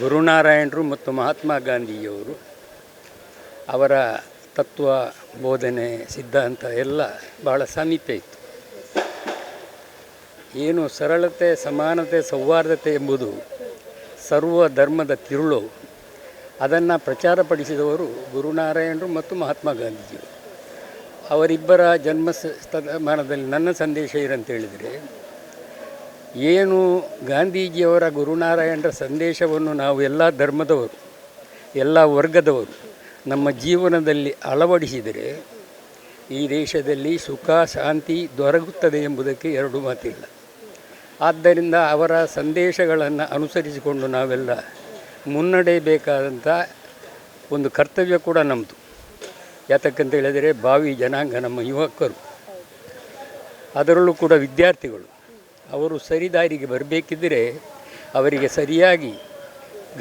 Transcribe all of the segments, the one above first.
ಗುರುನಾರಾಯಣರು ಮತ್ತು ಮಹಾತ್ಮ ಗಾಂಧಿಯವರು ಅವರ ತತ್ವ, ಬೋಧನೆ, ಸಿದ್ಧಾಂತ ಎಲ್ಲ ಭಾಳ ಸಮೀಪ ಇತ್ತು. ಏನು ಸರಳತೆ, ಸಮಾನತೆ, ಸೌಹಾರ್ದತೆ ಎಂಬುದು ಸರ್ವ ಧರ್ಮದ ತಿರುಳು. ಅದನ್ನು ಪ್ರಚಾರಪಡಿಸಿದವರು ಗುರುನಾರಾಯಣರು ಮತ್ತು ಮಹಾತ್ಮ ಗಾಂಧೀಜಿಯವರು ಅವರಿಬ್ಬರ ಜನ್ಮ ಸ್ಥಾನದಲ್ಲಿ ನನ್ನ ಸಂದೇಶ ಏನಂತ ಹೇಳಿದರೆ ಏನು ಗಾಂಧೀಜಿಯವರ ಗುರುನಾರಾಯಣರ ಸಂದೇಶವನ್ನು ನಾವು ಎಲ್ಲ ಧರ್ಮದವರು, ಎಲ್ಲ ವರ್ಗದವರು ನಮ್ಮ ಜೀವನದಲ್ಲಿ ಅಳವಡಿಸಿದರೆ ಈ ದೇಶದಲ್ಲಿ ಸುಖ, ಶಾಂತಿ ದೊರಕುತ್ತದೆ ಎಂಬುದಕ್ಕೆ ಎರಡು ಮಾತಿಲ್ಲ. ಆದ್ದರಿಂದ ಅವರ ಸಂದೇಶಗಳನ್ನು ಅನುಸರಿಸಿಕೊಂಡು ನಾವೆಲ್ಲ ಮುನ್ನಡೆಯಬೇಕಾದಂಥ ಒಂದು ಕರ್ತವ್ಯ ಕೂಡ ನಮ್ಮದು. ಯಾತಕ್ಕಂತ ಹೇಳಿದರೆ ಭಾವಿ ಜನಾಂಗ ನಮ್ಮ ಯುವಕರು, ಅದರಲ್ಲೂ ಕೂಡ ವಿದ್ಯಾರ್ಥಿಗಳು. ಅವರು ಸರಿದಾರಿಗೆ ಬರಬೇಕಿದ್ದರೆ ಅವರಿಗೆ ಸರಿಯಾಗಿ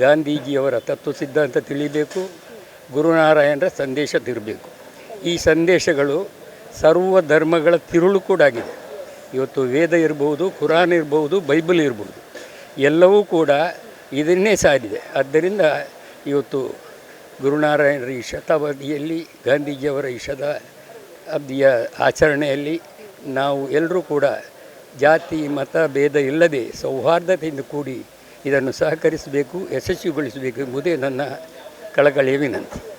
ಗಾಂಧೀಜಿಯವರ ತತ್ವ ಸಿದ್ಧಾಂತ ತಿಳಿಬೇಕು, ಗುರುನಾರಾಯಣರ ಸಂದೇಶ ತಿರಬೇಕು. ಈ ಸಂದೇಶಗಳು ಸರ್ವ ಧರ್ಮಗಳ ತಿರುಳು ಕೂಡ ಆಗಿದೆ. ಇವತ್ತು ವೇದ ಇರ್ಬೋದು, ಕುರಾನ್ ಇರ್ಬೋದು, ಬೈಬಲ್ ಇರ್ಬೋದು, ಎಲ್ಲವೂ ಕೂಡ ಇದನ್ನೇ ಸಾರಿದೆ. ಆದ್ದರಿಂದ ಇವತ್ತು ಗುರುನಾರಾಯಣರ ಈ ಶತಾಬ್ದಿಯಲ್ಲಿ, ಗಾಂಧೀಜಿಯವರ ಈ ಶತಾಬ್ದಿಯ ಆಚರಣೆಯಲ್ಲಿ ನಾವು ಎಲ್ಲರೂ ಕೂಡ ಜಾತಿ ಮತ ಭೇದ ಇಲ್ಲದೆ ಸೌಹಾರ್ದತೆಯಿಂದ ಕೂಡಿ ಇದನ್ನು ಸಹಕರಿಸಬೇಕು ಯಶಸ್ವಿಗೊಳಿಸಬೇಕು ಎಂಬುದೇ ನನ್ನ ಕಳಕಳಿಯ ವಿನಂತಿ.